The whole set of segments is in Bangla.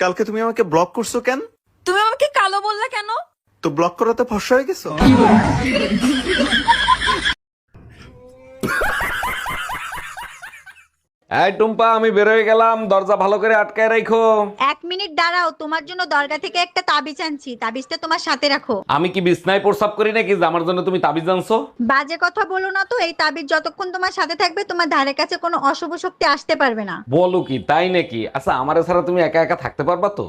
কালকে তুমি আমাকে ব্লক করছ কেন? তুমি আমাকে কালো বললা কেন? তো ব্লক করাতে ফসা হয়ে গেছো? এই টুম্পা আমি বেরোয় গেলাম। দরজা ভালো করে আটকায় রাখো। এক মিনিট দাঁড়াও তোমার জন্য দরগা থেকে একটা তাবিজ আনছি। তাবিজটা তোমার সাথে রাখো। আমি কি বিছনায় প্রসাব করি নাকি? যে আমার জন্য তুমি তাবিজ আনছো? বাজে কথা বলো না তো এই তাবিজ যতক্ষণ তোমার সাথে থাকবে তোমার ধারে কাছে কোনো অশুভ শক্তি আসতে পারবে না। বলো কি তাই নাকি? আচ্ছা আমার ছাড়া তুমি একা একা থাকতে পারবা তো?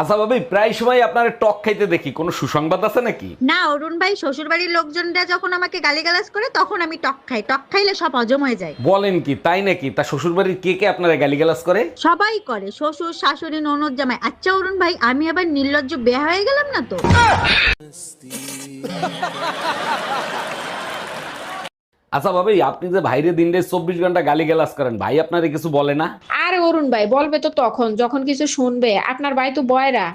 আচ্ছা ভাবি প্রায় সময় আপনার টক খাইতে দেখি। কোনো সুসংবাদ আছে নাকি? না অরুণ ভাই শ্বশুর বাড়ির লোকজনরা যখন আমাকে গালিগালাজ করে তখন আমি টক খাই। টক খাইলে সব হজম হয়ে যায়। বলেন কি তাই নাকি? তা শ্বশুর বাড়ির কে কে আপনারা গালিগালাজ করে? সবাই করে। শ্বশুর শাশুড়ি ননদ জামাই। আচ্ছা অরুণ ভাই আমি আবার নির্লজ্জ বেয়া হয়ে গেলাম না তো? আচ্ছা ভাবি আপনি যে ভাইরে দিনরে চব্বিশ ঘণ্টা গালিগালাজ করেন ভাই আপনারে কিছু বলে না? আরে অরুণ ভাই বলবে তো তখন যখন কিছু শুনবে। আপনার ভাই তো বয়রা।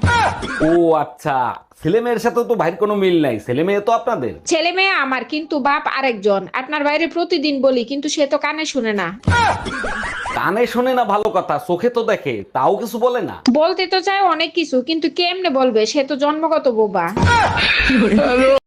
ও আচ্ছা ছেলে মেয়ের সাথে তো ভাইয়ের কোনো মিল নাই ছেলে মেয়ে তো আপনাদের। ছেলে মেয়ে আমার কিন্তু বাপ আরেকজন। আপনার বাইরে প্রতিদিন বলি কিন্তু সে তো কানে শুনে না। কানে শোনে না ভালো কথা চোখে তো দেখে তাও কিছু বলে না। বলতে তো চায় অনেক কিছু কিন্তু কেমনে বলবে? সে তো জন্মগত বোবা।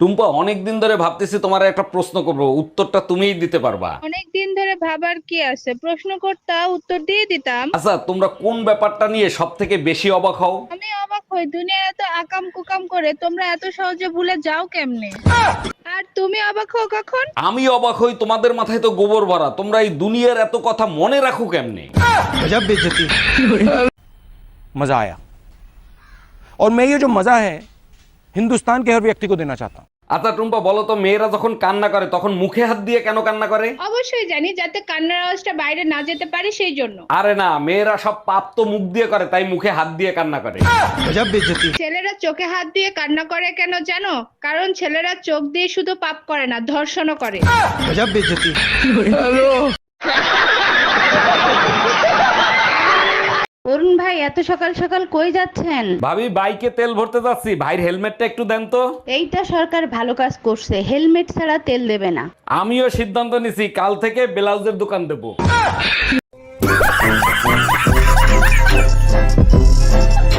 টুম্পা অনেকদিন ধরে ভাবতেছি তোমার একটা প্রশ্ন করব উত্তরটা তুমিই দিতে পারবা। অনেক দিন ধরে ভাবার কি আছে? প্রশ্ন করতা উত্তর দিয়ে দিতাম। আচ্ছা তোমরা কোন ব্যাপারটা নিয়ে সব থেকে বেশি অবাক হও? আমি অবাক হই দুনিয়া এত আকাম কুকাম করে তোমরা এত সহজে ভুলে যাও কেমনে? আর তুমি অবাক হও কখন আমি অবাক হই তোমাদের মাথায় তো গোবর ভরা তোমরা এই দুনিয়ার এত কথা মনে রাখো কেমনে मज़ा आया और मैं ये जो मज़ा है हिंदुस्तान के हर व्यक्ति को देना चाहता हूँ আচ্ছা টুম্পা বলো তো মেয়েরা যখন কান্না করে তখন মুখে হাত দিয়ে কেন কান্না করে? অবশ্যই জানি যাতে কান্নার আওয়াজটা বাইরে না যেতে পারে সেই জন্য। আরে না মেয়েরা সব পাপ তো মুখ দিয়ে করে তাই মুখে হাত দিয়ে কান্না করে। ছেলেরা চোখে হাত দিয়ে কান্না করে কেন জানো? কারণ ছেলেরা চোখ দিয়ে শুধু পাপ করে না ধর্ষণও করে। এত সকাল সকাল কই যাচ্ছেন? ভাবি বাইকে তেল ভরতে যাচ্ছি। ভাইয়ের হেলমেটটা একটু দেন তো। এইটা সরকার ভালো কাজ করছে। হেলমেট ছাড়া তেল দেবে না। আমিও সিদ্ধান্ত নিছি কাল থেকে ব্লাউজের দোকান দেব।